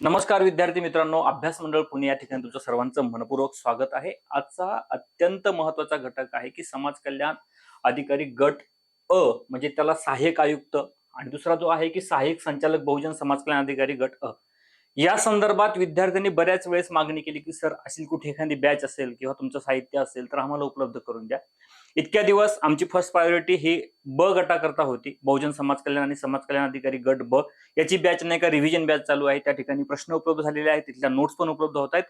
नमस्कार विद्यार्थी मित्रांनो अभ्यास मंडळ पुणे या ठिकाणी तुमचं सर्वांचं मनपूर्वक स्वागत आहे. आजचा अत्यंत महत्त्वाचा घटक आहे की समाज कल्याण अधिकारी गट अ म्हणजे त्याला सहाय्यक आयुक्त आणि दुसरा जो आहे की सहाय्यक संचालक बहुजन समाज कल्याण अधिकारी गट अ. या संदर्भात विद्यार्थ्यांनी बऱ्याच वेळेस मागणी केली की सर अशी कुठे एखादी बॅच असेल किंवा तुमचं साहित्य असेल तर आम्हाला उपलब्ध करून द्या. इतक्या दिवस आमची फर्स्ट प्रायोरिटी ही ब गटाकरता होती. बहुजन समाज कल्याण आणि समाज कल्याण अधिकारी गट ब. याची बॅच नाही का रिव्हिजन बॅच चालू आहे. त्या ठिकाणी प्रश्न उपलब्ध झालेले आहेत. तिथल्या नोट्स पण उपलब्ध होत आहेत.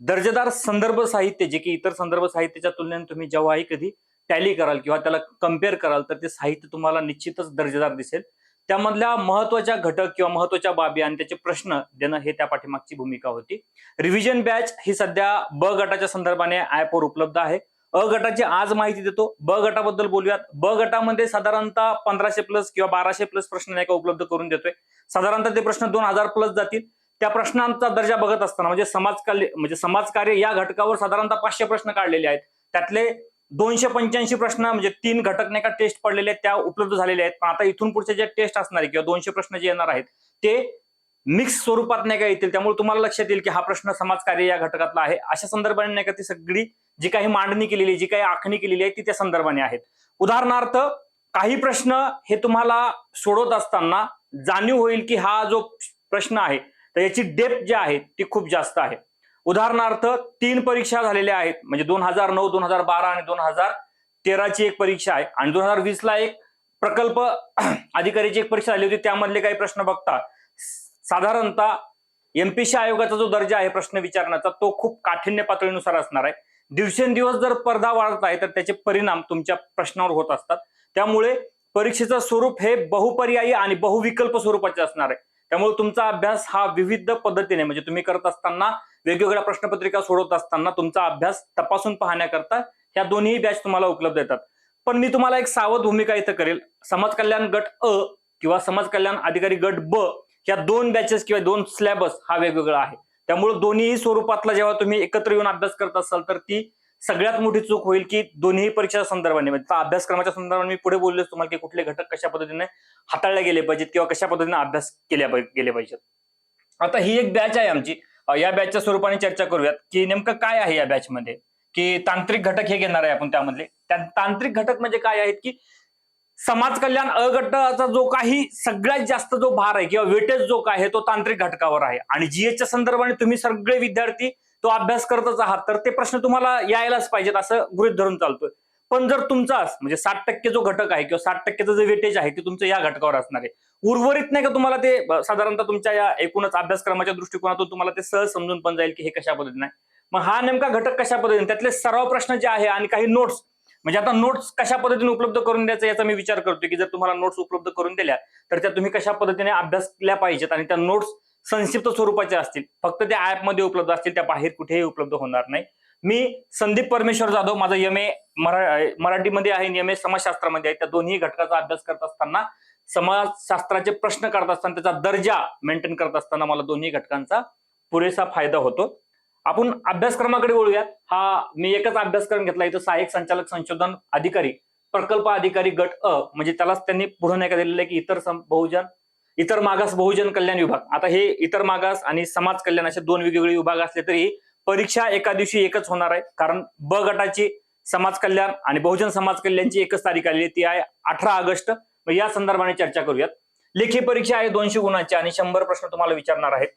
दर्जेदार संदर्भ साहित्य जे की इतर संदर्भ साहित्याच्या तुलनेने तुम्ही जेव्हाही कधी टॅली कराल किंवा त्याला कंपेअर कराल तर ते साहित्य तुम्हाला निश्चितच दर्जेदार दिसेल. त्यामधल्या महत्त्वाच्या घटक किंवा महत्त्वाच्या बाबी आणि त्याचे प्रश्न देणं हे त्या पाठीमागची भूमिका होती. रिव्हिजन बॅच ही सध्या ब गटाच्या संदर्भाने ऍपवर उपलब्ध आहे. अ गटाची आज माहिती देतो. ब गटाबद्दल बोलूयात. ब गटामध्ये साधारणतः पंधराशे प्लस किंवा बाराशे प्लस प्रश्न नाही का उपलब्ध करून देतोय. साधारणतः ते प्रश्न दोन हजार प्लस जातील. त्या प्रश्नांचा दर्जा बघत असताना म्हणजे समाजकार्य म्हणजे समाजकार्य या घटकावर साधारणतः पाचशे प्रश्न काढलेले आहेत. त्यातले दोनशे पंच्याऐंशी प्रश्न म्हणजे तीन घटक नाही का टेस्ट पडलेले आहेत त्या उपलब्ध झालेले आहेत. पण आता इथून पुढचे जे टेस्ट असणार आहे किंवा दोनशे प्रश्न जे येणार आहेत ते मिक्स स्वरूपात नाही का येतील. त्यामुळे तुम्हाला लक्षात येईल की हा प्रश्न समाजकार्य या घटकातला आहे. अशा संदर्भाने नाही का ती सगळी जी काही मांडणी केलेली जी काही आखणी केलेली आहे ती त्या संदर्भाने आहेत. उदाहरणार्थ काही प्रश्न हे तुम्हाला सोडवत असताना जाणीव होईल की हा जो प्रश्न आहे तर याची डेप्थ जी आहे ती खूप जास्त आहे. उदाहरणार्थ तीन परीक्षा झालेल्या आहेत. म्हणजे दोन हजार नऊ दोन हजार बारा आणि दोन हजार तेराची एक परीक्षा आहे. आणि दोन हजार वीस ला एक प्रकल्प अधिकारीची एक परीक्षा झाली होती. त्यामधले काही प्रश्न बघता. साधारणतः एमपीसी आयोगाचा जो दर्जा आहे प्रश्न विचारण्याचा तो खूप काठिण्य पातळीनुसार असणार आहे. दिवसेंदिवस जर स्पर्धा वाढत आहे तर त्याचे परिणाम तुमच्या प्रश्नावर होत असतात. त्यामुळे परीक्षेचं स्वरूप हे बहुपर्यायी आणि बहुविकल्प स्वरूपाचे असणार आहे. त्यामुळे तुमचा अभ्यास हा विविध पद्धतीने म्हणजे तुम्ही करत असताना वेगवेगळ्या प्रश्नपत्रिका सोडवत असताना तुमचा अभ्यास तपासून पाहण्याकरता ह्या दोन्ही बॅच तुम्हाला उपलब्ध येतात. पण मी तुम्हाला एक सावध भूमिका इथं करेल. समाज कल्याण गट अ किंवा समाज कल्याण अधिकारी गट ब या दोन बॅचेस किंवा दोन स्लॅबस हा वेगवेगळा आहे. त्यामुळे दोन्ही स्वरूपातला जेव्हा तुम्ही एकत्र येऊन अभ्यास करत असाल तर ती सगळ्यात मोठी चूक होईल की दोन्ही परीक्षा संदर्भाने म्हणजे अभ्यासक्रमाच्या संदर्भाने मी पुढे बोललो तुम्हाला की कुठले घटक कशा पद्धतीने हाताळले गेले पाहिजेत किंवा कशा पद्धतीने अभ्यास केल्या गेले पाहिजेत. आता ही एक बॅच आहे आमची. या बॅचच्या स्वरूपाने चर्चा करूयात की नेमकं काय आहे या बॅचमध्ये की तांत्रिक घटक हे घेणार आहे आपण त्यामधले. त्या तांत्रिक घटक म्हणजे काय आहेत की समाज कल्याण अ गटाचा जो काही सगळ्यात जास्त जो भार आहे किंवा वेटेज जो काय आहे तो तांत्रिक घटकावर आहे. आणि जीएसच्या संदर्भाने तुम्ही सगळे विद्यार्थी तो अभ्यास करतच आहात तर ते प्रश्न तुम्हाला यायलाच पाहिजेत असं गृहित धरून चालतोय. पण जर तुमचा म्हणजे साठ टक्के जो घटक आहे किंवा साठ टक्केचं जे वेटेज आहे ते तुमचं या घटकावर असणार आहे. उर्वरित नाही का तुम्हाला ते साधारणतः तुमच्या या एकूणच अभ्यासक्रमाच्या दृष्टिकोनातून तुम्हाला ते सहज समजून पण जाईल की हे कशा पद्धतीने आहे. मग हा नेमका घटक कशा पद्धतीने त्यातले सराव प्रश्न जे आहे आणि काही नोट्स म्हणजे आता नोट्स कशा पद्धतीने उपलब्ध करून द्यायचा याचा मी विचार करतोय की जर तुम्हाला नोट्स उपलब्ध करून दिल्या तर त्या तुम्ही कशा पद्धतीने अभ्यास केल्या पाहिजेत आणि त्या नोट्स संक्षिप्त स्वरूपाचे असतील. फक्त त्या ऍपमध्ये उपलब्ध असतील त्या बाहेर कुठेही उपलब्ध होणार नाही. मी संदीप परमेश्वर जाधव माझं एम ए मराठीमध्ये आहे एम ए समाजशास्त्रामध्ये आहे. त्या दोन्ही घटकाचा अभ्यास करत असताना समाजशास्त्राचे प्रश्न करत असताना त्याचा दर्जा मेंटेन करत असताना मला दोन्ही घटकांचा पुरेसा फायदा होतो. आपण अभ्यासक्रमाकडे वळूयात. हा मी एकच अभ्यासक्रम घेतला. इथं सहाय्यक संचालक संशोधन अधिकारी प्रकल्प अधिकारी गट अ म्हणजे त्यालाच त्यांनी पुढे नाही का दिलेलं आहे की इतर बहुजन इतर मागास बहुजन कल्याण विभाग. आता हे इतर मागास आणि समाज कल्याण असे दोन वेगवेगळे विभाग असले तरी परीक्षा एका दिवशी एकच होणार आहे. कारण ब गटाची समाज कल्याण आणि बहुजन समाज कल्याणची एकच तारीख आलेली ती आहे अठरा ऑगस्ट. मग या संदर्भाने चर्चा करूयात. लेखी परीक्षा आहे दोनशे गुणांची आणि शंभर प्रश्न तुम्हाला विचारणार आहेत.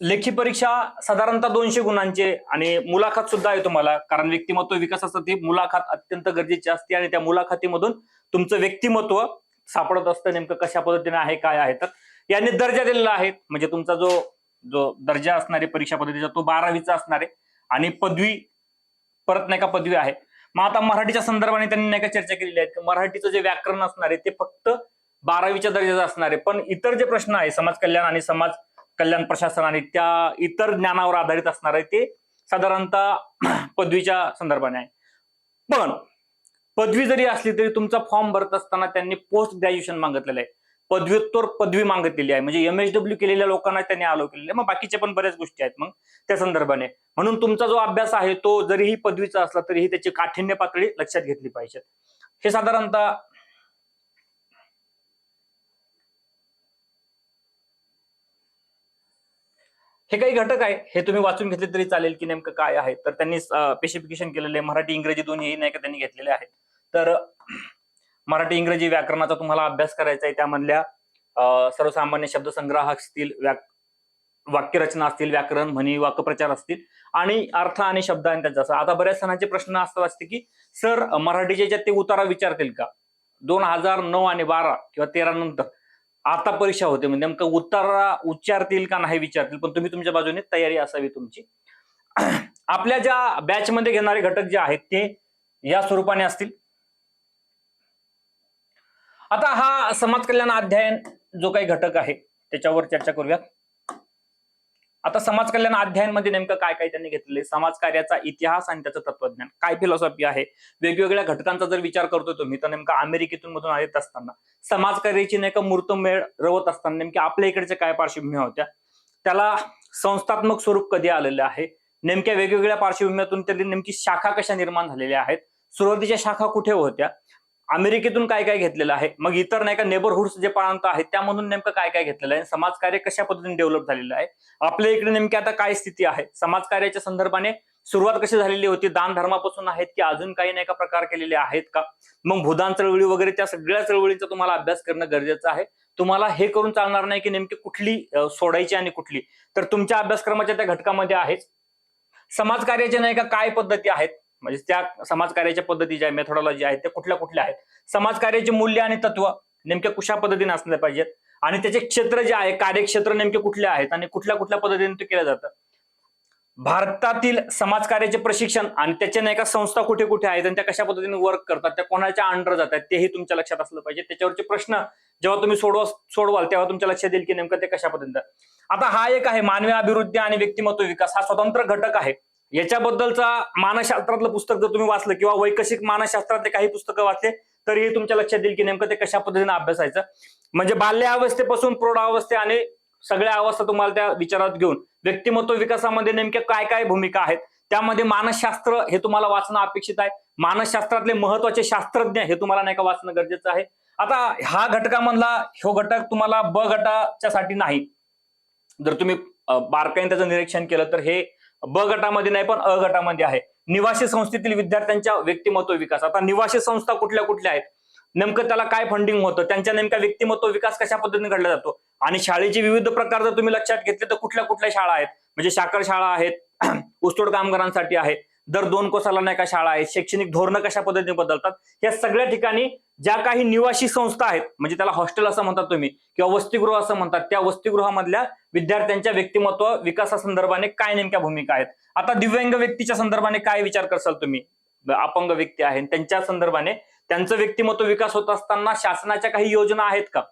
लेखी परीक्षा साधारणतः दोनशे गुणांचे आणि मुलाखत सुद्धा आहे तुम्हाला. कारण व्यक्तिमत्व विकासासाठी मुलाखत अत्यंत गरजेची असते आणि त्या मुलाखतीमधून तुमचं व्यक्तिमत्व सापडत असतं नेमकं कशा पद्धतीने आहे काय आहे तर यांनी दर्जा दिलेला आहे. म्हणजे तुमचा जो जो दर्जा असणारे परीक्षा पद्धतीचा तो बारावीचा असणार आहे. आणि पदवी परत नाही का पदवी आहे. मग आता मराठीच्या संदर्भाने त्यांनी नाही का चर्चा केलेली आहे की मराठीचं जे व्याकरण असणार आहे ते फक्त बारावीच्या दर्जाचं असणार आहे. पण इतर जे प्रश्न आहे समाज कल्याण आणि समाज कल्याण प्रशासन आणि त्या इतर ज्ञानावर आधारित असणार आहे ते साधारणतः पदवीच्या संदर्भाने आहे. पण पदवी जरी असली तरी तुमचा फॉर्म भरत असताना त्यांनी पोस्ट ग्रॅज्युएशन मागितलेलं आहे. पदव्युत्तर पदवी मागितलेली आहे. म्हणजे एमएचडब्ल्यू केलेल्या लोकांना त्यांनी आलो केलेले मग बाकीच्या पण बऱ्याच गोष्टी आहेत मग त्या संदर्भाने. म्हणून तुमचा जो अभ्यास आहे तो जरीही पदवीचा असला तरीही त्याची काठिण्य पातळी लक्षात घेतली पाहिजे. हे साधारणतः हे काही घटक आहे. हे तुम्ही वाचून घेतले तरी चालेल की नेमकं काय आहे. तर त्यांनी स्पेसिफिकेशन केलेले मराठी इंग्रजी दोन्ही नाही का त्यांनी घेतलेले आहेत. तर मराठी इंग्रजी व्याकरणाचा तुम्हाला अभ्यास करायचा आहे त्यामधल्या सर्वसामान्य शब्दसंग्रह असतील व्याक वाक्यरचना असतील व्याकरण म्हणी वाक्यप्रचार असतील आणि अर्थ आणि शब्द आणि त्यांचा असं. आता बऱ्याच जणांचे प्रश्न असतात असते की सर मराठीच्या याच्यात ते उतारा विचारतील का? दोन हजार नऊ आणि बारा किंवा तेरा नंतर. आता परीक्षा होते म्हणजे नेमकं उतारा उच्चारतील का नाही विचारतील पण तुम्ही तुमच्या बाजूने तयारी असावी तुमची. आपल्या ज्या बॅच मध्ये घेणारे घटक जे आहेत ते या स्वरूपाने असतील. आता हा समाज कल्याण अध्ययन जो काही घटक आहे त्याच्यावर चर्चा करूया आता समाज कल्याण अध्ययनमध्ये नेमकं काय काय त्यांनी घेतलेले समाज कार्याचा इतिहास आणि त्याचं तत्वज्ञान काय फिलॉसॉफी आहे? वेगवेगळ्या घटकांचा जर विचार करतोय तुम्ही तर नेमका अमेरिकेतून मधून येत असताना समाज कार्याची नेमकं मूर्तमेळ रवत असताना नेमकी आपल्या इकडच्या काय पार्श्वभूमी होत्या? त्याला संस्थात्मक स्वरूप कधी आलेलं आहे? नेमक्या वेगवेगळ्या पार्श्वभूमीतून त्याची नेमकी शाखा कशा निर्माण झालेल्या आहेत? सुरुवातीच्या शाखा कुठे होत्या? अमेरिकेतून काय काय घेतलेलं आहे? मग इतर नाही का नेबरहुड्स जे प्रांत आहेत त्यामधून नेमकं काय काय घेतलेलं आहे? समाजकार्य कशा पद्धतीने डेव्हलप झालेलं आहे? आपल्या इकडे नेमकी आता काय स्थिती आहे? समाजकार्याच्या संदर्भाने सुरुवात कशी झालेली होती? दान धर्मापासून आहेत की अजून काही नाही का प्रकार केलेले आहेत का? मग भूदान चळवळी वगैरे त्या सगळ्या चळवळींचा तुम्हाला अभ्यास करणं गरजेचं आहे. तुम्हाला हे करून चालणार नाही की नेमकी कुठली सोडायची आणि कुठली. तर तुमच्या अभ्यासक्रमाच्या त्या घटकामध्ये आहेच. समाजकार्याच्या नाही का काय पद्धती आहेत? म्हणजे त्या समाजकार्याच्या पद्धती ज्या मेथोडॉलॉजी आहेत त्या कुठल्या कुठल्या आहेत? समाजकार्याचे मूल्य आणि तत्व नेमक्या कुशा पद्धतीने असले पाहिजेत? आणि त्याचे क्षेत्र जे आहे कार्यक्षेत्र नेमके कुठले आहेत? आणि कुठल्या कुठल्या पद्धतीने ते केलं जातं? भारतातील समाजकार्याचे प्रशिक्षण आणि त्याच्या नाही का संस्था कुठे कुठे आहेत आणि त्या कशा पद्धतीने वर्क करतात? त्या कोणाच्या अंडर जातात तेही तुमच्या लक्षात असलं पाहिजे. त्याच्यावरचे प्रश्न जेव्हा तुम्ही सोडवा सोडवाल तेव्हा तुमच्या लक्षात येईल की नेमकं ते कशा पद्धतीने आता हा एक आहे मानवी अभिवृद्धी आणि व्यक्तिमत्व विकास. हा स्वतंत्र घटक आहे. याच्याबद्दलचा मानसशास्त्रातलं पुस्तक जर तुम्ही वाचलं किंवा वैकसिक मानसशास्त्रातले काही पुस्तकं वाचले तरीही तुमच्या लक्षात येईल की नेमकं ते कशा पद्धतीने अभ्यासायचं. म्हणजे बाल्यावस्थेपासून प्रौढावस्थे आणि सगळ्या अवस्था तुम्हाला त्या विचारात घेऊन व्यक्तिमत्व विकासामध्ये नेमक्या काय काय भूमिका आहेत त्यामध्ये मानसशास्त्र हे तुम्हाला वाचणं अपेक्षित आहे. मानसशास्त्रातले महत्त्वाचे शास्त्रज्ञ हे तुम्हाला नाही का वाचणं गरजेचं आहे. आता हा घटकामधला ह्यो घटक तुम्हाला ब गटाच्या साठी नाही. जर तुम्ही बारकाईने त्याचं निरीक्षण केलं तर हे ब गटामध्ये नाही पण अ गटामध्ये आहे. निवासी संस्थेतील विद्यार्थ्यांच्या व्यक्तिमत्व विकास. आता निवासी संस्था कुठल्या कुठल्या आहेत? नेमकं त्याला काय फंडिंग होतं? त्यांच्या नेमका व्यक्तिमत्व विकास कशा पद्धतीने घडला जातो? आणि शाळेचे विविध प्रकार जर तुम्ही लक्षात घेतले तर कुठल्या कुठल्या शाळा आहेत? म्हणजे साखर शाळा आहेत ऊसतोड कामगारांसाठी आहेत दर दोन कोसाला नाही का शाळा आहेत शैक्षणिक धोरणं कशा पद्धतीने बदलतात या सगळ्या ठिकाणी ज्या काही निवासी संस्था आहेत म्हणजे त्याला हॉस्टेल असं म्हणतात तुम्ही किंवा वसतिगृह असं म्हणतात त्या वसतिगृहामधल्या विद्यार्थ्यांच्या व्यक्तिमत्व विकासासंदर्भाने काय नेमक्या भूमिका आहेत? आता दिव्यांग व्यक्तीच्या संदर्भाने काय विचार करसाल तुम्ही? अपंग व्यक्ती आहे त्यांच्या संदर्भाने त्यांचं व्यक्तिमत्व विकास होत असताना शासनाच्या काही योजना आहेत का?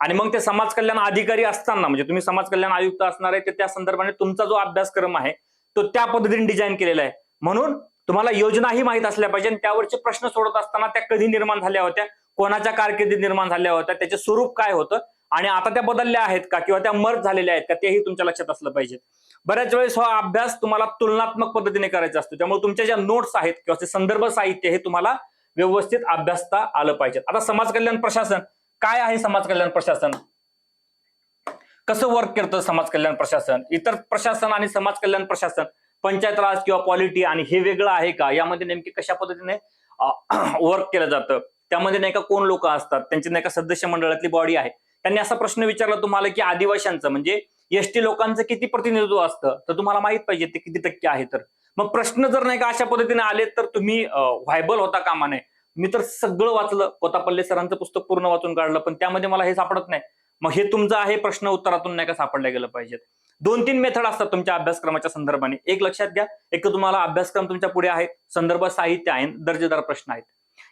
आणि मग ते समाज कल्याण अधिकारी असताना म्हणजे तुम्ही समाज कल्याण आयुक्त असणार आहे तर त्या संदर्भाने तुमचा जो अभ्यासक्रम आहे तो त्या पद्धतीने डिझाईन केलेला आहे. म्हणून तुम्हाला योजनाही माहीत असल्या पाहिजे. आणि त्यावरचे प्रश्न सोडत असताना त्या कधी निर्माण झाल्या होत्या? कोणाच्या कारकिर्दीत निर्माण झाल्या होत्या? त्याचे स्वरूप काय होतं? आणि आता त्या बदलल्या आहेत का? किंवा त्या मर्ज झालेल्या आहेत का? तेही तुमच्या लक्षात असलं पाहिजे. बऱ्याच वेळेस हा अभ्यास तुम्हाला तुलनात्मक पद्धतीने करायचा असतो. त्यामुळे तुमच्या ज्या नोट्स आहेत किंवा ते संदर्भ साहित्य हे तुम्हाला व्यवस्थित अभ्यासता आलं पाहिजे आता समाज कल्याण प्रशासन. काय आहे समाज कल्याण प्रशासन? कसं वर्क करतं समाज कल्याण प्रशासन? इतर प्रशासन आणि समाज कल्याण प्रशासन? पंचायत राज किंवा पॉलिटी आणि हे वेगळं आहे का? यामध्ये नेमके कशा पद्धतीने वर्क केलं जातं? त्यामध्ये नाही का कोण लोक असतात? त्यांची नाही का सदस्य मंडळातली बॉडी आहे? त्यांनी असा प्रश्न विचारला तुम्हाला की आदिवासींचं म्हणजे एसटी लोकांचं किती प्रतिनिधित्व असतं? तर तुम्हाला माहीत पाहिजे ते किती टक्के आहे तर. मग प्रश्न जर नाही का अशा पद्धतीने आले तर तुम्ही व्हायबल होता कामा नये मी तर सगळं वाचलं. कोतापल्ले सरांचं पुस्तक पूर्ण वाचून काढलं पण त्यामध्ये मला हे सापडत नाही. मग हे तुमचं आहे प्रश्न उत्तरातून नाही का सापडल्या गेलं पाहिजेत. दोन तीन मेथड असतात तुमच्या अभ्यासक्रमाच्या संदर्भाने. एक लक्षात घ्या एक तुम्हाला अभ्यासक्रम तुमच्यापुढे आहे संदर्भ साहित्य आहे दर्जेदार प्रश्न आहेत.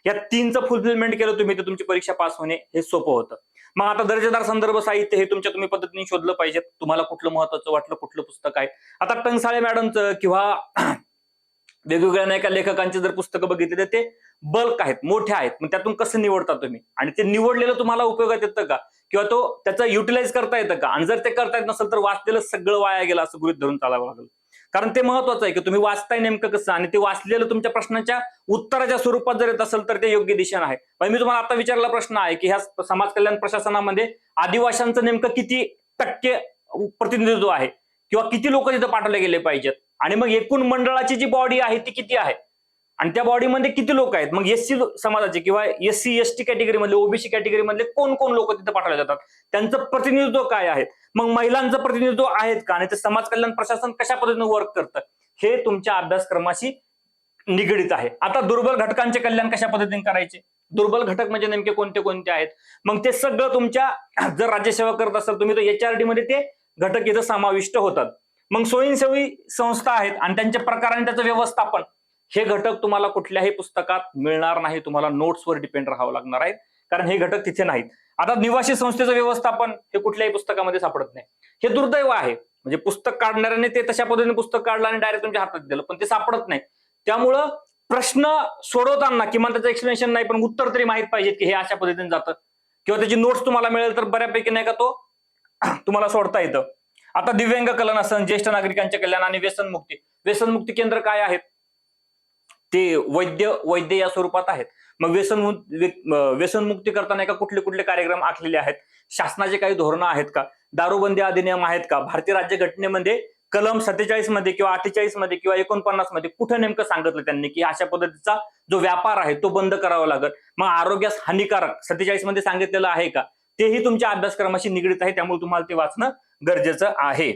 या तीनचं फुलफिलमेंट केलं तुम्ही तर तुमची परीक्षा पास होणे हे सोपं होतं. मग आता दर्जेदार संदर्भ साहित्य हे तुमच्या तुम्ही पद्धतीने शोधलं पाहिजे तुम्हाला कुठलं महत्वाचं वाटलं कुठलं पुस्तक आहे. आता टंगसाळे मॅडमचं किंवा वेगवेगळ्या नाही का लेखकांची जर पुस्तकं बघितली तर ते बल्क आहेत मोठे आहेत. मग त्यातून कसं निवडता तुम्ही? आणि ते निवडलेलं तुम्हाला उपयोगात येतं का? किंवा तो त्याचा युटिलाइज करता येतं का? आणि जर ते करता येत नसेल तर वाचलेलं सगळं वाया गेलं असं गृहित धरून चालावं लागेल. कारण ते महत्वाचं आहे की तुम्ही वाचताय नेमकं कसं? आणि ते वाचलेलं तुमच्या प्रश्नाच्या उत्तराच्या स्वरूपात जर येत असेल तर ते योग्य दिशेनं आहे. पण मी तुम्हाला आता विचारला प्रश्न आहे की ह्या समाज कल्याण प्रशासनामध्ये आदिवाशांचं नेमकं किती टक्के प्रतिनिधित्व आहे? किंवा किती लोक तिथं पाठवले गेले पाहिजेत? आणि मग एकूण मंडळाची जी बॉडी आहे ती किती आहे? आणि त्या बॉडीमध्ये किती लोक आहेत? मग एससी समाजाचे किंवा SC ST S T category मधले ओबीसी कॅटेगरी मधले कोण कोण लोक तिथे पाठवले जातात? त्यांचं प्रतिनिधित्व काय आहे? मग महिलांचं प्रतिनिधित्व आहेत का? आणि ते समाज कल्याण प्रशासन कशा पद्धतीने वर्क करतं? हे तुमच्या अभ्यासक्रमाशी निगडीत आहे. आता दुर्बल घटकांचे कल्याण कशा पद्धतीने करायचे? दुर्बल घटक म्हणजे नेमके कोणते कोणते आहेत? मग ते सगळं तुमच्या जर राज्यसेवा करत असाल तुम्ही तर एचआरडी मध्ये ते घटक इथं समाविष्ट होतात. मग स्वयंसेवी संस्था आहेत आणि त्यांचे प्रकार आणि त्याचं व्यवस्थापन. हे घटक तुम्हाला कुठल्याही पुस्तकात मिळणार नाही. तुम्हाला नोट्सवर डिपेंड राहावं लागणार आहे कारण हे घटक तिथे नाहीत. आता निवासी संस्थेचं व्यवस्थापन हे कुठल्याही पुस्तकामध्ये सापडत नाही. हे दुर्दैव आहे. म्हणजे पुस्तक काढणाऱ्याने ते तशा पद्धतीने पुस्तक काढलं आणि डायरेक्ट तुमच्या हातात दिलं. पण ते सापडत नाही. त्यामुळं प्रश्न सोडवताना किमान त्याचं एक्सप्लेनेशन नाही पण उत्तर तरी माहीत पाहिजे की हे अशा पद्धतीने जातं. किंवा त्याची नोट्स तुम्हाला मिळेल तर बऱ्यापैकी नाही का तो तुम्हाला सोडता येतं. आता दिव्यांग कल्याण असन ज्येष्ठ नागरिकांचे कल्याण आणि व्यसनमुक्ती व्यसनमुक्ती केंद्र काय आहेत? ते वैद्य वैद्य या स्वरूपात आहेत. मग व्यसन व्यसनमुक्ती करताना का कुठले कुठले कार्यक्रम आखलेले आहेत? शासनाचे काही धोरणं आहेत का? दारूबंदी अधिनियम आहेत का? भारतीय राज्य घटनेमध्ये कलम सत्तेचाळीसमध्ये किंवा अठ्ठेचाळीसमध्ये किंवा एकोणपन्नासमध्ये कुठं नेमकं सांगितलं त्यांनी की अशा पद्धतीचा जो व्यापार आहे तो बंद करावा लागत मग आरोग्यास हानिकारक सत्तेचाळीसमध्ये सांगितलेलं आहे का? तेही तुमच्या अभ्यासक्रमाशी निगडीत आहे त्यामुळे तुम्हाला ते वाचणं गरजेचं आहे.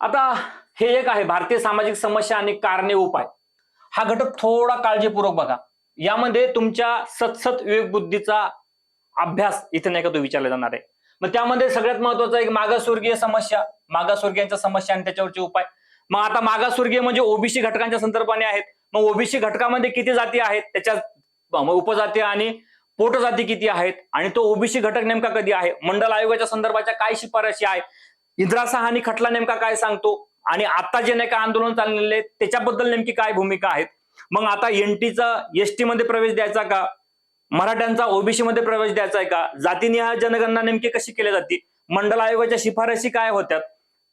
आता हे एक आहे भारतीय सामाजिक समस्या आणि कारणे उपाय. हा घटक थोडा काळजीपूर्वक बघा. यामध्ये तुमच्या सतसत विवेकबुद्धीचा अभ्यास इथे नाही का तो विचारला जाणार आहे. मग त्यामध्ये सगळ्यात महत्त्वाचा एक मागासवर्गीय समस्या मागासवर्गीयांच्या समस्या आणि त्याच्यावरचे उपाय. मग आता मागासवर्गीय म्हणजे ओबीसी घटकांच्या संदर्भाने आहेत. मग ओबीसी घटकामध्ये किती जाती आहेत त्याच्या उपजाती आणि पोटजाती किती आहेत आणि तो ओबीसी घटक नेमका कधी आहे? मंडल आयोगाच्या संदर्भाच्या काय शिफारशी आहे? इंदिरा सहानी खटला नेमका काय सांगतो? आणि आता जे नाही का आंदोलन चाललेले त्याच्याबद्दल नेमकी काय भूमिका आहेत? मग आता एनटीचा एसटी मध्ये प्रवेश द्यायचा का? मराठ्यांचा ओबीसी मध्ये प्रवेश द्यायचा आहे का? जातीनिहाय जनगणना नेमकी कशी केली जाते? मंडल आयोगाच्या शिफारशी काय होत्यात?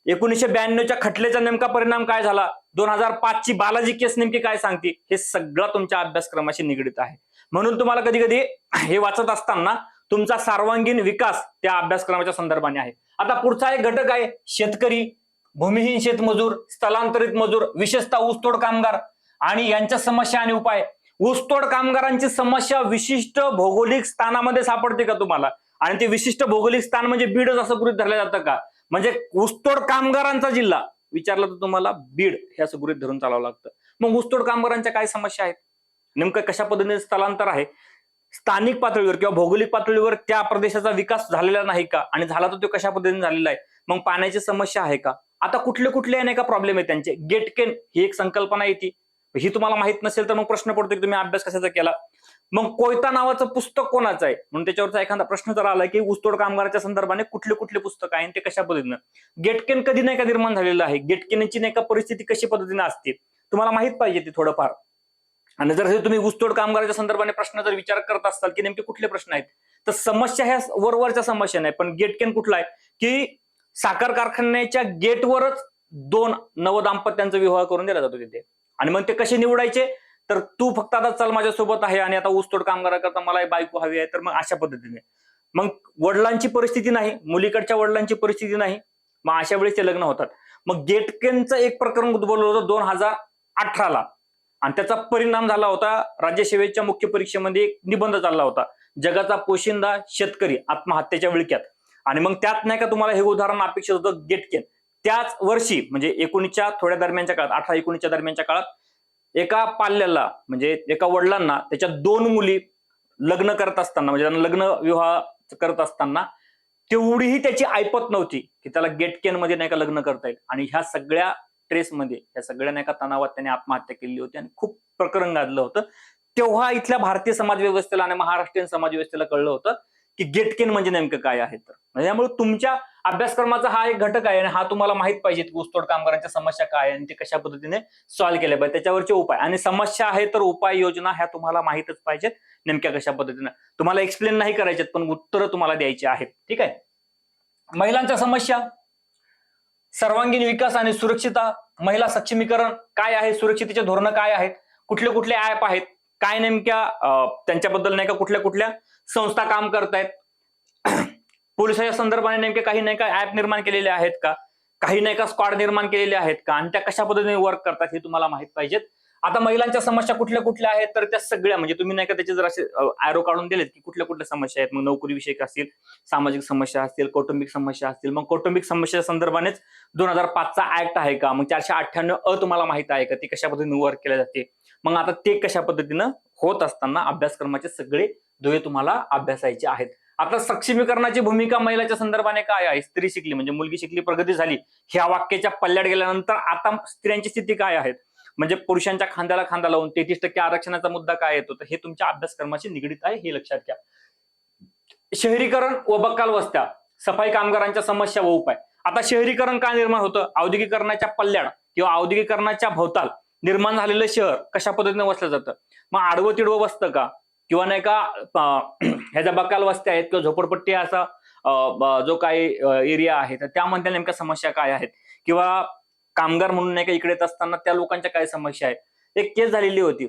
एकोणीसशे ब्याण्णवच्या खटल्याचा नेमका परिणाम काय झाला? दोन हजार पाचची बालाजी केस नेमकी काय सांगते? हे सगळं तुमच्या अभ्यासक्रमाशी निगडीत आहे. म्हणून तुम्हाला कधी कधी हे वाचत असताना तुमचा सर्वांगीण विकास त्या अभ्यासक्रमाच्या संदर्भाने आहे. आता पुढचा एक घटक आहे शेतकरी भूमिहीन शेतमजूर स्थलांतरित मजूर विशेषतः ऊसतोड कामगार आणि यांच्या समस्या आणि उपाय. ऊसतोड कामगारांची समस्या विशिष्ट भौगोलिक स्थानामध्ये सापडते का तुम्हाला? आणि ते विशिष्ट भौगोलिक स्थान म्हणजे बीडच असं गृहित धरलं जातं का? म्हणजे ऊसतोड कामगारांचा जिल्हा. विचारलं तर तुम्हाला बीड हे असं गृहित धरून चालावं लागतं. मग ऊसतोड कामगारांच्या काय समस्या आहेत? नेमकं कशा पद्धतीने स्थलांतर आहे? स्थानिक पातळीवर किंवा भौगोलिक पातळीवर त्या प्रदेशाचा विकास झालेला नाही का? आणि झाला तर तो कशा पद्धतीने झालेला आहे? मग पाण्याची समस्या आहे का? आता कुठले कुठले नाही का प्रॉब्लेम आहे त्यांचे? गेटकेन ही एक संकल्पना येते. ही तुम्हाला माहीत नसेल तर मग प्रश्न पडतो की तुम्ही अभ्यास कशाचा केला? मग कोयता नावाचं पुस्तक कोणाचं आहे? म्हणून त्याच्यावरचा एखादा प्रश्न जर आला की ऊसतोड कामगाराच्या संदर्भाने कुठले कुठले पुस्तक आहे ते कशा पद्धतीनं? गेटकेन कधी नाही का निर्माण झालेलं आहे? गेटकेनची नाही का परिस्थिती कशी पद्धतीने असते? तुम्हाला माहीत पाहिजे ती थोडंफार. आणि जर तुम्ही ऊसतोड कामगाराच्या संदर्भाने प्रश्न जर विचार करत असाल की नेमके कुठले प्रश्न आहेत तर समस्या ह्या वरवरच्या समस्या नाही पण गेटकेन कुठला आहे? की साखर कारखान्याच्या गेटवरच दोन नवदाम्पत्यांचा विवाह करून दिला जातो तिथे. आणि मग ते कसे निवडायचे? तर तू फक्त आता चल माझ्यासोबत आहे आणि आता ऊसतोड कामगाराकरता मला बायको हवी आहे तर मग अशा पद्धतीने. मग वडिलांची परिस्थिती नाही मुलीकडच्या वडिलांची परिस्थिती नाही मग अशा वेळेस ते लग्न होतात. मग गेटकेनचं एक प्रकरण उद्भवलं होतं दोन हजार अठराला. आणि त्याचा परिणाम झाला होता राज्यसेवेच्या मुख्य परीक्षेमध्ये एक निबंध चालला होता. जगाचा पोशिंदा शेतकरी आत्महत्येच्या विळक्यात आणि मग त्यात नाही का तुम्हाला हे उदाहरण अपेक्षित होतं गेटकेन त्याच वर्षी म्हणजे एकोणीसच्या थोड्या दरम्यानच्या काळात अठरा एकोणीसच्या दरम्यानच्या काळात एका पाल्याला म्हणजे एका वडिलांना त्याच्या दोन मुली लग्न करत असताना म्हणजे त्यांना लग्न विवाह करत असताना तेवढीही त्याची ऐपत नव्हती की त्याला गेटकेन मध्ये नाही का लग्न करता येईल. आणि ह्या सगळ्या स्ट्रेसमध्ये या सगळ्या नाही का तणावात त्याने आत्महत्या केली होती आणि खूप प्रकरण गाजलं होतं. तेव्हा इथल्या भारतीय समाज व्यवस्थेला आणि महाराष्ट्रीयन समाज व्यवस्थेला कळलं होतं की गेटकेन म्हणजे नेमकं काय आहे तर. म्हणजे त्यामुळे तुमच्या अभ्यासक्रमाचा हा एक घटक आहे आणि हा तुम्हाला माहीत पाहिजे ऊसतोड कामगारांच्या समस्या काय आणि ते कशा पद्धतीने सॉल्व्ह केल्या पाहिजे. त्याच्यावरचे उपाय. आणि समस्या आहे तर उपाय योजना ह्या तुम्हाला माहितच पाहिजेत नेमक्या कशा पद्धतीने. तुम्हाला एक्सप्लेन नाही करायच्यात पण उत्तरं तुम्हाला द्यायची आहेत. ठीक आहे? महिलांच्या समस्या. सर्वांगीण विकास आणि सुरक्षिता महिला सक्षमीकरण काय आहे? सुरक्षितेचे धोरणं काय आहेत? कुठले कुठले ऍप आहेत? काय नेमक्या त्यांच्याबद्दल नाही का कुठल्या कुठल्या संस्था काम करतायत? पोलिसाच्या संदर्भाने नेमके काही नाही का ऍप निर्माण केलेले आहेत का? काही नाही का स्क्वॉड निर्माण केलेले आहेत का? आणि त्या कशा पद्धतीने वर्क करतात हे तुम्हाला माहीत पाहिजेत. आता महिलांच्या समस्या कुठल्या कुठल्या आहेत? तर त्या सगळ्या म्हणजे तुम्ही नाही का त्याचे जर असे ऍरो काढून दिलेत की कुठल्या कुठल्या समस्या आहेत? मग नोकरीविषयक असतील सामाजिक समस्या असतील कौटुंबिक समस्या असतील मग कौटुंबिक समस्या संदर्भानेच दोन हजार पाचचा ऍक्ट आहे का? मग चारशे अठ्ठ्याण्णव अ तुम्हाला माहीत आहे का? ती कशा पद्धतीने वर्क केल्या जाते? मग आता ते कशा पद्धतीनं होत असताना अभ्यासक्रमाचे सगळे दुवे तुम्हाला अभ्यासायचे आहेत. आता सक्षमीकरणाची भूमिका महिलाच्या संदर्भाने काय आहे? स्त्री शिकली म्हणजे मुलगी शिकली प्रगती झाली. ह्या वाक्याच्या पल्ल्यात गेल्यानंतर आता स्त्रियांची स्थिती काय आहे? म्हणजे पुरुषांच्या खांद्याला खांदा लावून तेहतीस टक्के आरक्षणाचा मुद्दा काय येतो? तर हे तुमच्या अभ्यासक्रमाशी निगडीत आहे हे लक्षात घ्या. शहरीकरण व बक्काल वस्त्या सफाई कामगारांच्या समस्या व उपाय. आता शहरीकरण का निर्माण होतं? औद्योगिकरणाच्या पल्ल्याड किंवा औद्योगिकरणाच्या भोवताल निर्माण झालेलं शहर कशा पद्धतीने वसलं जातं? मग आडवं तिडवं वसतं का? किंवा नाही का ह्याच्या ह्या बक्काल वस्त्या आहेत किंवा झोपडपट्टी असा जो काही एरिया आहे तर त्यामध्ये नेमक्या समस्या काय आहेत? किंवा कामगार म्हणून नाही का इकडे येत असताना त्या लोकांच्या काय समस्या आहे? एक केस झालेली होती.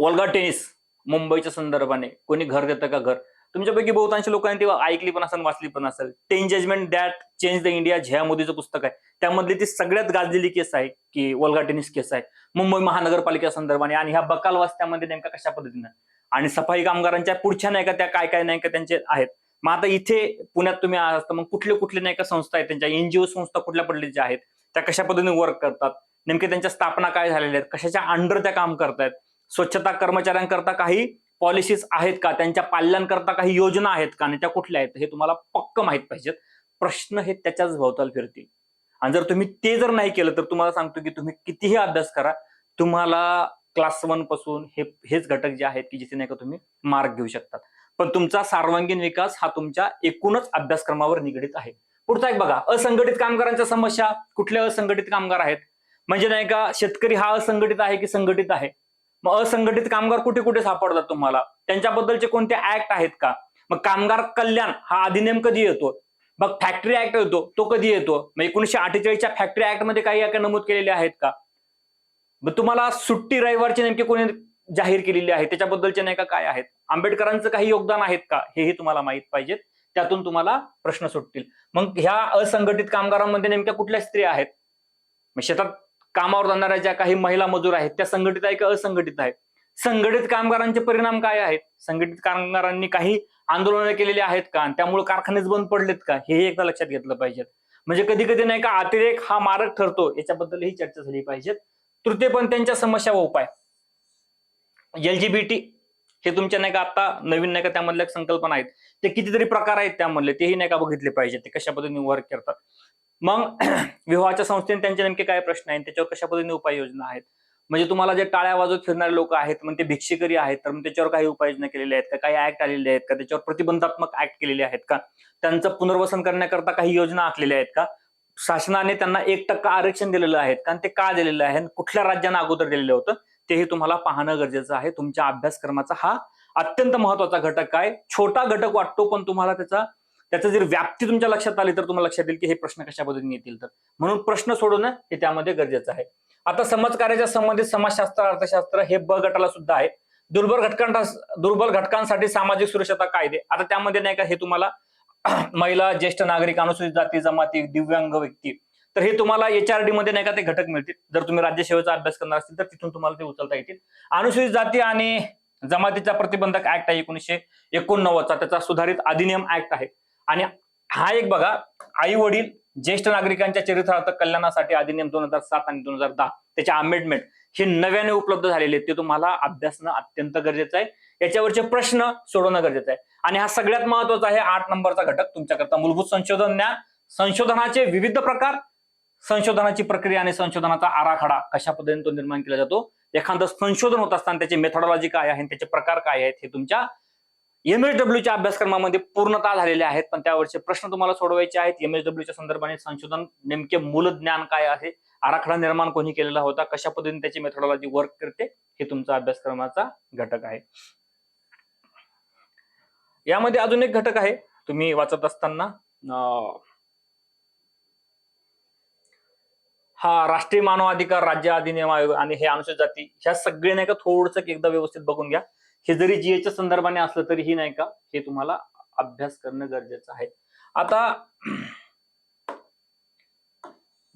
वल्गा टेनिस मुंबईच्या संदर्भाने. कोणी घर देतं का घर? तुमच्यापैकी बहुतांश लोकांनी ती ऐकली पण असेल वाचली पण असेल. Ten judgement that change the India झ्या मोदीचं पुस्तक आहे. त्यामधली ती सगळ्यात गाजलेली केस आहे की वल्गा टेनिस केस आहे. मुंबई महानगरपालिका संदर्भाने आणि ह्या बकाल वास्त्यामध्ये नेमका कशा पद्धतीनं? आणि सफाई कामगारांच्या पुढच्या नाही का त्या काय काय नाही का त्यांचे आहेत? मग आता इथे पुण्यात तुम्ही आहात मग कुठले कुठले नाही का संस्था आहेत त्यांच्या? एनजीओ संस्था कुठल्या पडलेल्या आहेत? त्या कशा पद्धतीने वर्क करतात? नेमके त्यांच्या स्थापना काय झालेल्या आहेत? कशाच्या अंडर त्या काम करतायत? स्वच्छता कर्मचाऱ्यांकरता काही पॉलिसीज आहेत का? त्यांच्या पाल्यांकरता काही योजना आहेत का? आणि त्या कुठल्या आहेत? हे तुम्हाला पक्क माहीत पाहिजेत. प्रश्न हे त्याच्याच भोवताल फिरतील. आणि जर तुम्ही ते जर नाही केलं तर तुम्हाला सांगतो की तुम्ही कितीही अभ्यास करा तुम्हाला क्लास वनपासून हे हेच घटक जे आहेत की जिथे नाही का तुम्ही मार्क घेऊ शकतात. पण तुमचा सर्वांगीण विकास हा तुमच्या एकूणच अभ्यासक्रमावर निगडीत आहे. पुढचा एक बघा असंघटित कामगारांच्या समस्या कुठले असंघटित कामगार आहेत? म्हणजे नाही का शेतकरी हा असंघटित आहे की संघटित आहे? मग असंघटित कामगार कुठे कुठे सापडतात तुम्हाला? त्यांच्याबद्दलचे कोणते ऍक्ट आहेत का? मग कामगार कल्याण हा अधिनियम कधी येतो? मग फॅक्टरी ऍक्ट येतो तो कधी येतो? मग एकोणीशे अठ्ठेचाळीसच्या फॅक्टरी ऍक्टमध्ये काही काय नमूद केलेले आहेत का? मग तुम्हाला सुट्टी रविवारची नेमकी कोणी जाहीर केलेली आहे? त्याच्याबद्दलचे नाही का काय आहेत? आंबेडकरांचं काही योगदान आहेत का? हेही तुम्हाला माहीत पाहिजेत. त्यातून तुम्हाला प्रश्न सुटतील. मग ह्या असंघटित कामगारांमध्ये नेमक्या कुठल्या स्त्रिया आहेत? शेतात कामावर जाणाऱ्या ज्या काही महिला मजूर आहेत त्या संघटित आहे का असंघटित आहेत? संघटित कामगारांचे परिणाम काय आहेत? संघटित कामगारांनी काही आंदोलनं केलेली आहेत का? त्यामुळे कारखानेच बंद पडलेत का? हे एकदा लक्षात घेतलं पाहिजे. म्हणजे कधी कधी नाही का अतिरेक हा मारक ठरतो. याच्याबद्दलही चर्चा झाली पाहिजे. त्यांच्या समस्या व उपाय. एलजीबीटी हे तुमच्या नाही का आता नवीन नाही का त्यामधल्या संकल्पना आहेत. ते कितीतरी प्रकार आहेत त्यामधले तेही नाही का बघितले पाहिजे ते कशा पद्धतीने वर्क करतात. मग विवाहाच्या संस्थेने त्यांचे नेमके काय प्रश्न आहेत त्याच्यावर कशा पद्धतीने उपाययोजना आहेत? म्हणजे तुम्हाला जे टाळ्या वाजवत फिरणारे लोक आहेत मग ते भिक्षेकरी आहेत तर मग त्याच्यावर काही उपाययोजना केलेल्या आहेत का? काही ऍक्ट आलेले आहेत का? त्याच्यावर प्रतिबंधात्मक ऍक्ट केलेले आहेत का? त्यांचं पुनर्वसन करण्याकरता काही योजना आखलेल्या आहेत का? शासनाने त्यांना एक टक्का आरक्षण दिलेलं आहे कारण ते का दिलेलं आहे? आणि कुठल्या राज्यांना अगोदर दिलेलं होतं? तेही तुम्हाला पाहणं गरजेचं आहे. तुमच्या अभ्यासक्रमाचा हा अत्यंत महत्त्वाचा घटक काय? छोटा घटक वाटतो पण तुम्हाला त्याचा त्याचं जर व्याप्ती तुमच्या लक्षात आली तर तुम्हाला लक्षात येईल की हे प्रश्न कशा पद्धतीने येतील तर. म्हणून प्रश्न सोडवणं हे त्यामध्ये गरजेचं आहे. आता समाजकार्याच्या संबंधित समाजशास्त्र अर्थशास्त्र हे ब गटाला सुद्धा आहे. दुर्बल घटकांना दुर्बल घटकांसाठी सामाजिक सुरक्षता कायदे. आता त्यामध्ये नाही का हे तुम्हाला महिला ज्येष्ठ नागरिक अनुसूचित जाती जमाती दिव्यांग व्यक्ती. तर हे तुम्हाला एचआरडी मध्ये नाही का ते घटक मिळतील. जर तुम्ही राज्यसेवेचा अभ्यास करणार असतील तर तिथून तुम्हाला ते उचलता येतील. अनुसूचित जाती आणि जमातीचा प्रतिबंधक ऍक्ट आहे एकोणीसशे एकोणनव्वदचा. त्याचा सुधारित अधिनियम ऍक्ट आहे. आणि हा एक बघा आई वडील ज्येष्ठ नागरिकांच्या चरित्रार्थ कल्याणासाठी अधिनियम दोन हजार सात आणि दोन हजार दहा त्याचे अमेंडमेंट हे नव्याने उपलब्ध झालेले आहेत. ते तुम्हाला अभ्यासणं अत्यंत गरजेचं आहे. याच्यावरचे प्रश्न सोडवणं गरजेचं आहे. आणि हा सगळ्यात महत्त्वाचा आहे आठ नंबरचा घटक तुमच्याकरता मूलभूत संशोधन न्या संशोधनाचे विविध प्रकार संशोधनाची प्रक्रिया आणि संशोधनाचा आराखडा कशा पद्धतीने तो निर्माण केला जातो एखादं संशोधन होत असताना त्याची मेथॉडॉलॉजी काय आहे त्याचे प्रकार काय आहेत हे तुमच्या एमएसडब्ल्यूच्या अभ्यासक्रमामध्ये पूर्णता झालेले आहेत. पण त्यावरचे प्रश्न तुम्हाला सोडवायचे आहेत. एमएसडब्ल्यूच्या संदर्भाने संशोधन नेमके मूल ज्ञान काय आहे आराखडा निर्माण कोणी केलेला होता कशा पद्धतीने त्याची मेथॉडॉलॉजी वर्क करते हे तुमचा अभ्यासक्रमाचा घटक आहे. यामध्ये अजून एक घटक आहे तुम्ही वाचत असताना अं, हा राष्ट्रीय मानवाधिकार राज्य अधिनियम आयोग आणि हे अनुसूचित जाती ह्या सगळे नाही का थोडस एकदा व्यवस्थित बघून घ्या. हे जरी जीएच्या संदर्भाने असलं तरीही नाही का हे तुम्हाला अभ्यास करणं गरजेचं आहे. आता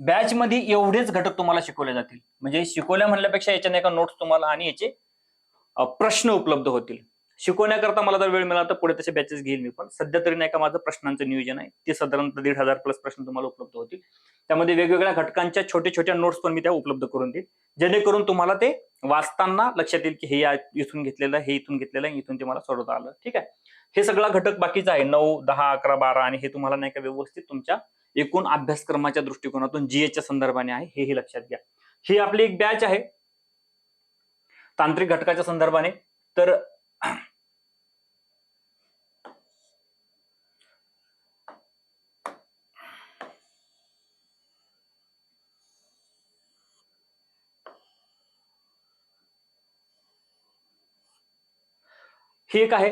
बॅच मध्ये एवढेच घटक तुम्हाला शिकवले जातील. म्हणजे शिकवल्या म्हणल्यापेक्षा याच्या नाही का नोट्स तुम्हाला आणि याचे प्रश्न उपलब्ध होतील. शिकवण्याकरता मला जर वेळ मिळाला तर पुढे तसे बॅचेस घेईल मी पण. सध्या तरी नाही का माझं प्रश्नांचं नियोजन आहे. ते साधारणतः दीड हजार प्लस प्रश्न तुम्हाला उपलब्ध होतील. त्यामध्ये वेगवेगळ्या घटकांच्या छोट्या छोट्या नोट्स पण मी त्या उपलब्ध करून देईल जेणेकरून तुम्हाला ते वाचताना लक्षात येईल की हे इथून घेतलेलं आहे हे इथून घेतलेलं आहे इथून ते मला सोडवता आलं. ठीक आहे? हे सगळा घटक बाकीचा आहे. नऊ दहा अकरा बारा आणि हे तुम्हाला नाही का व्यवस्थित तुमच्या एकूण अभ्यासक्रमाच्या दृष्टिकोनातून जीएच्या संदर्भाने आहे. हेही लक्षात घ्या. ही आपली एक बॅच आहे. तांत्रिक घटकाच्या संदर्भाने. तर ही एक आहे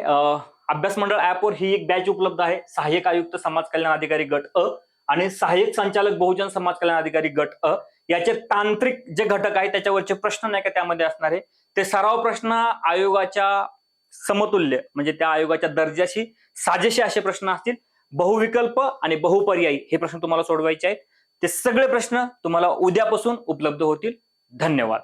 अभ्यास मंडळ ऍपवर ही एक बॅच उपलब्ध आहे. सहाय्यक आयुक्त समाज कल्याण अधिकारी गट अ आणि सहाय्यक संचालक बहुजन समाज कल्याण अधिकारी गट अ. याचे तांत्रिक जे घटक आहेत त्याच्यावरचे प्रश्न नाही का त्यामध्ये असणार आहे. ते सराव प्रश्न आयोगाच्या समतुल्य म्हणजे त्या आयोगाच्या दर्जाशी साजेसे असे प्रश्न असतील. बहुविकल्प आणि बहुपर्यायी हे प्रश्न तुम्हाला सोडवायचे आहेत. ते सगळे प्रश्न तुम्हाला उद्यापासून उपलब्ध होतील. धन्यवाद.